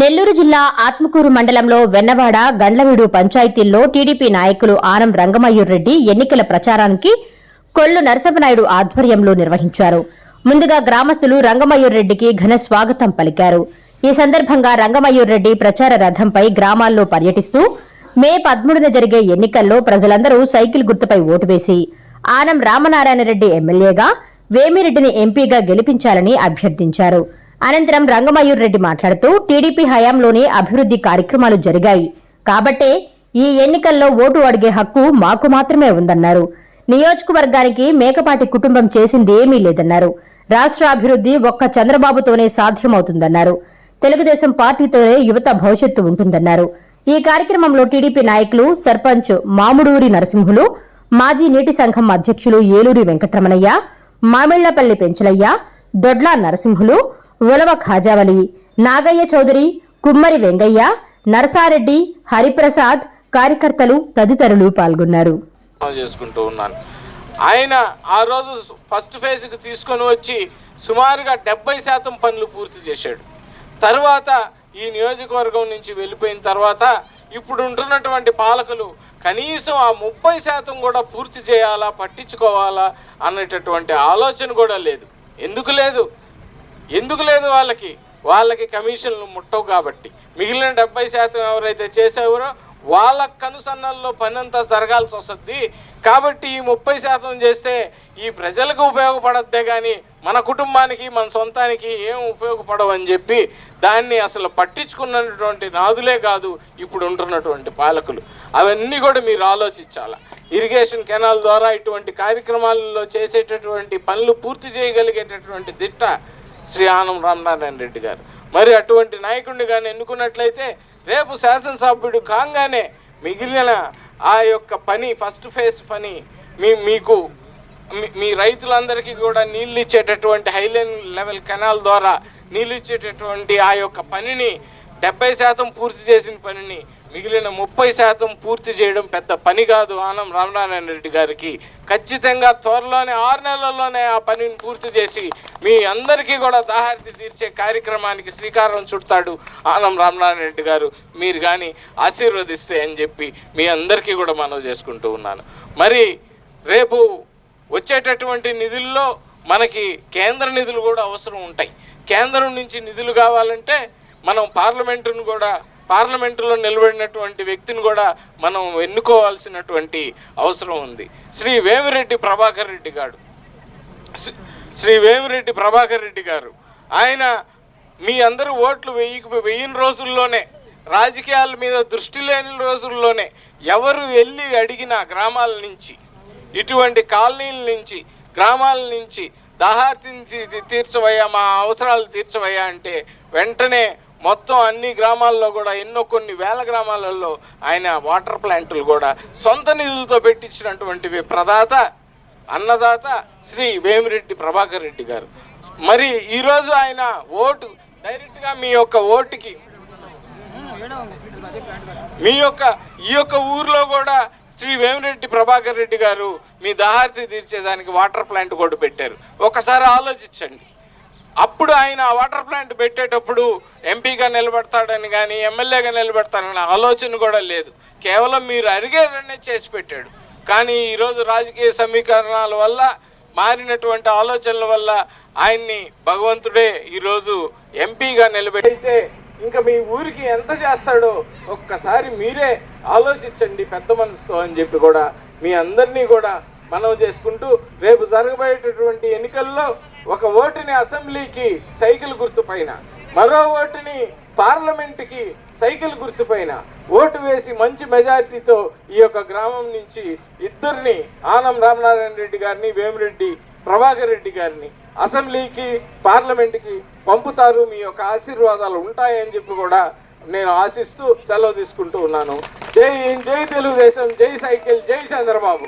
నెల్లూరు జిల్లా ఆత్మకూరు మండలంలో వెన్నవాడ గండ్లవీడు పంచాయతీల్లో టీడీపీ నాయకులు ఆనం రంగమయూర్ రెడ్డి ఎన్నికల ప్రచారానికి కొల్లు నరసింహనాయుడు ఆధ్వర్యంలో నిర్వహించారు. ముందుగా గ్రామస్తులు రంగమయూర్ రెడ్డికి ఘన స్వాగతం పలికారు. ఈ సందర్భంగా రంగమయూర్ రెడ్డి ప్రచార రథంపై గ్రామాల్లో పర్యటిస్తూ మే పదమూడున జరిగే ఎన్నికల్లో ప్రజలందరూ సైకిల్ గుర్తుపై ఓటు వేసి ఆనం రామనారాయణ రెడ్డి ఎమ్మెల్యేగా వేమిరెడ్డిని ఎంపీగా గెలిపించాలని అభ్యర్థించారు. అనంతరం రంగమయూర్ రెడ్డి మాట్లాడుతూ టీడీపీ హయాంలోనే అభివృద్ధి కార్యక్రమాలు జరిగాయి. కాబట్టే ఈ ఎన్నికల్లో ఓటు అడిగే హక్కు మాకు మాత్రమే ఉందన్నారు. నియోజకవర్గానికి మేకపాటి కుటుంబం చేసింది ఏమీ లేదన్నారు. రాష్ట్ర అభివృద్ధి ఒక్క చంద్రబాబుతోనే సాధ్యమవుతుందన్నారు. తెలుగుదేశం పార్టీతోనే యువత భవిష్యత్తు ఉంటుందన్నారు. ఈ కార్యక్రమంలో టీడీపీ నాయకులు సర్పంచ్ మాముడూరి నరసింహులు మాజీ నీటి సంఘం అధ్యక్షులు ఏలూరి వెంకటరమణయ్య మామిళ్ళపల్లి పెంచలయ్య దొడ్లా నరసింహులు ఉలవ ఖాజావలి నాగయ్య చౌదరి కుమ్మరి వెంగయ్య నరసారెడ్డి హరిప్రసాద్ కార్యకర్తలు తదితరులు పాల్గొన్నారు. చేసుకుంటూ ఉన్నాను. ఆయన ఆ రోజు ఫస్ట్ ఫేజ్కి తీసుకొని వచ్చి సుమారుగా డెబ్బై శాతం పనులు పూర్తి చేశాడు. తర్వాత ఈ నియోజకవర్గం నుంచి వెళ్ళిపోయిన తర్వాత ఇప్పుడు ఉంటున్నటువంటి పాలకులు కనీసం ఆ ముప్పై శాతం కూడా పూర్తి చేయాలా పట్టించుకోవాలా అనేటటువంటి ఆలోచన కూడా లేదు. ఎందుకు లేదు? ఎందుకు లేదు వాళ్ళకి? వాళ్ళకి కమిషన్లు ముట్టవు కాబట్టి. మిగిలిన డెబ్బై శాతం ఎవరైతే చేసేవారో వాళ్ళ కనుసన్నల్లో పనంతా జరగాల్సి వస్తుంది. కాబట్టి ఈ ముప్పై శాతం చేస్తే ఈ ప్రజలకు ఉపయోగపడద్దే కానీ మన కుటుంబానికి మన సొంతానికి ఏం ఉపయోగపడవు అని చెప్పి దాన్ని అసలు పట్టించుకున్నటువంటి నాదులే కాదు ఇప్పుడు ఉంటున్నటువంటి పాలకులు. అవన్నీ కూడా మీరు ఆలోచించాలి? ఇరిగేషన్ కెనాల్ ద్వారా ఇటువంటి కార్యక్రమాలలో చేసేటటువంటి పనులు పూర్తి చేయగలిగేటటువంటి దిట్ట శ్రీ ఆనం రామనారాయణ రెడ్డి గారు. మరి అటువంటి నాయకుడిని కానీ ఎన్నుకున్నట్లయితే రేపు శాసనసభ్యుడు కాగానే మిగిలిన ఆ యొక్క పని ఫస్ట్ ఫేజ్ పని మీ మీకు మీ- మీ రైతులందరికీ కూడా నీళ్ళు ఇచ్చేటటువంటి హైలైన్ లెవెల్ కెనాల్ ద్వారా నీళ్ళు ఇచ్చేటటువంటి ఆ యొక్క పనిని డెబ్బై శాతం పూర్తి చేసిన పనిని మిగిలిన ముప్పై శాతం పూర్తి చేయడం పెద్ద పని కాదు ఆనం రామనారాయణ రెడ్డి గారికి. ఖచ్చితంగా త్వరలోనే ఆరు నెలల్లోనే ఆ పనిని పూర్తి చేసి మీ అందరికీ కూడా దాహార్తి తీర్చే కార్యక్రమానికి శ్రీకారం చుడతాడు ఆనం రామనారాయణ రెడ్డి గారు. మీరు కానీ ఆశీర్వదిస్తే అని చెప్పి మీ అందరికీ కూడా మనవి చేసుకుంటూ ఉన్నాను. మరి రేపు వచ్చేటటువంటి నిధుల్లో మనకి కేంద్ర నిధులు కూడా అవసరం ఉంటాయి. కేంద్రం నుంచి నిధులు కావాలంటే మనం పార్లమెంటును కూడా పార్లమెంటులో నిలబడినటువంటి వ్యక్తిని కూడా మనం ఎన్నుకోవాల్సినటువంటి అవసరం ఉంది. శ్రీ వేమిరెడ్డి ప్రభాకర్ రెడ్డి గారు. శ్రీ- వేమిరెడ్డి ప్రభాకర్ రెడ్డి గారు. ఆయన మీ అందరూ ఓట్లు వెయ్యి వెయ్యిన రోజుల్లోనే రాజకీయాల మీద దృష్టి లేని రోజుల్లోనే ఎవరు వెళ్ళి అడిగిన గ్రామాల నుంచి ఇటువంటి కాలనీల నుంచి గ్రామాల నుంచి దాహార్తిని తీర్చవయ్యా మా అవసరాలు తీర్చవయ్యా అంటే వెంటనే మొత్తం అన్ని గ్రామాల్లో కూడా ఎన్నో కొన్ని వేల గ్రామాలలో ఆయన వాటర్ ప్లాంట్లు కూడా సొంత నిధులతో పెట్టించినటువంటివి ప్రదాత అన్నదాత శ్రీ వేమిరెడ్డి ప్రభాకర్ రెడ్డి గారు. మరి ఈరోజు ఆయన ఓటు డైరెక్ట్గా మీ యొక్క ఓటుకి మీ యొక్క ఈ యొక్క ఊర్లో కూడా శ్రీ వేమిరెడ్డి ప్రభాకర్ రెడ్డి గారు మీ దాహార్తి తీర్చేదానికి వాటర్ ప్లాంట్ కూడా పెట్టారు. ఒకసారి ఆలోచించండి. అప్పుడు ఆయన వాటర్ ప్లాంట్ పెట్టేటప్పుడు ఎంపీగా నిలబడతాడని కానీ ఎమ్మెల్యేగా నిలబడతాడని ఆలోచన కూడా లేదు. కేవలం మీరు అడిగేదన్నే చేసి పెట్టాడు. కానీ ఈరోజు రాజకీయ సమీకరణాల వల్ల మారినటువంటి ఆలోచనల వల్ల ఆయన్ని భగవంతుడే ఈరోజు ఎంపీగా నిలబెట్టయితే ఇంకా మీ ఊరికి ఎంత చేస్తాడో ఒక్కసారి మీరే ఆలోచించండి పెద్ద మనసుతో అని చెప్పి కూడా మీ అందరినీ కూడా మనం చేసుకుంటూ రేపు జరగబోయేటటువంటి ఎన్నికల్లో ఒక ఓటుని అసెంబ్లీకి సైకిల్ గుర్తుపైన మరో ఓటుని పార్లమెంట్కి సైకిల్ గుర్తుపైన ఓటు వేసి మంచి మెజారిటీతో ఈ యొక్క గ్రామం నుంచి ఇద్దరిని ఆనం రామనారాయణ రెడ్డి గారిని వేమిరెడ్డి ప్రభాకర్ రెడ్డి గారిని అసెంబ్లీకి పార్లమెంట్కి పంపుతారు. మీ యొక్క ఆశీర్వాదాలు ఉంటాయని చెప్పి కూడా నేను ఆశిస్తూ సెలవు తీసుకుంటూ ఉన్నాను. జై జై తెలుగుదేశం జై సైకిల్ జై చంద్రబాబు.